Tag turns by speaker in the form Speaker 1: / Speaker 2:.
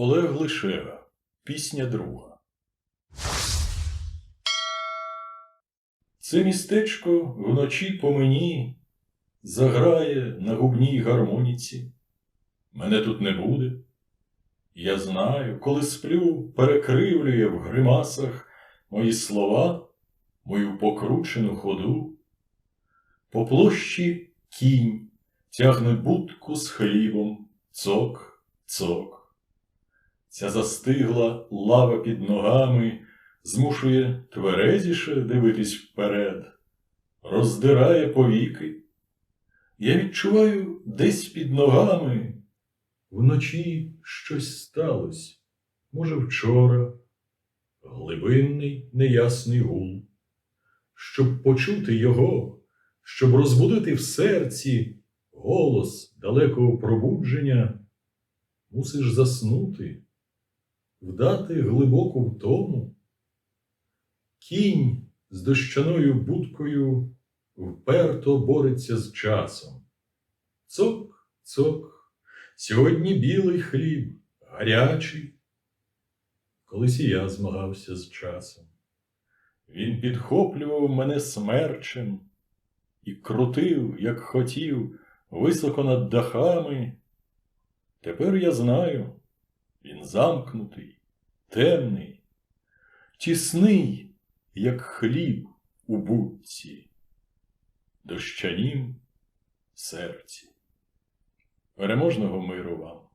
Speaker 1: Олег Лишега. Пісня друга. Це містечко вночі по мені заграє на губній гармоніці. Мене тут не буде. Я знаю, коли сплю, перекривлює в гримасах мої слова, мою покручену ходу. По площі кінь тягне будку з хлібом, цок, цок. Ця застигла лава під ногами змушує тверезіше дивитись вперед, роздирає повіки. Я відчуваю десь під ногами. Вночі щось сталося, може, вчора, глибинний неясний гул. Щоб почути його, щоб розбудити в серці голос далекого пробудження, мусиш заснути, вдати глибоку втому. Кінь з дощаною будкою вперто бореться з часом. Цок, цок, сьогодні білий хліб, гарячий. Колись і я змагався з часом. Він підхоплював мене смерчем і крутив, як хотів, високо над дахами. Тепер я знаю, він замкнутий, темний, тісний, як хліб у будці, дощанім серці. Переможного миру вам!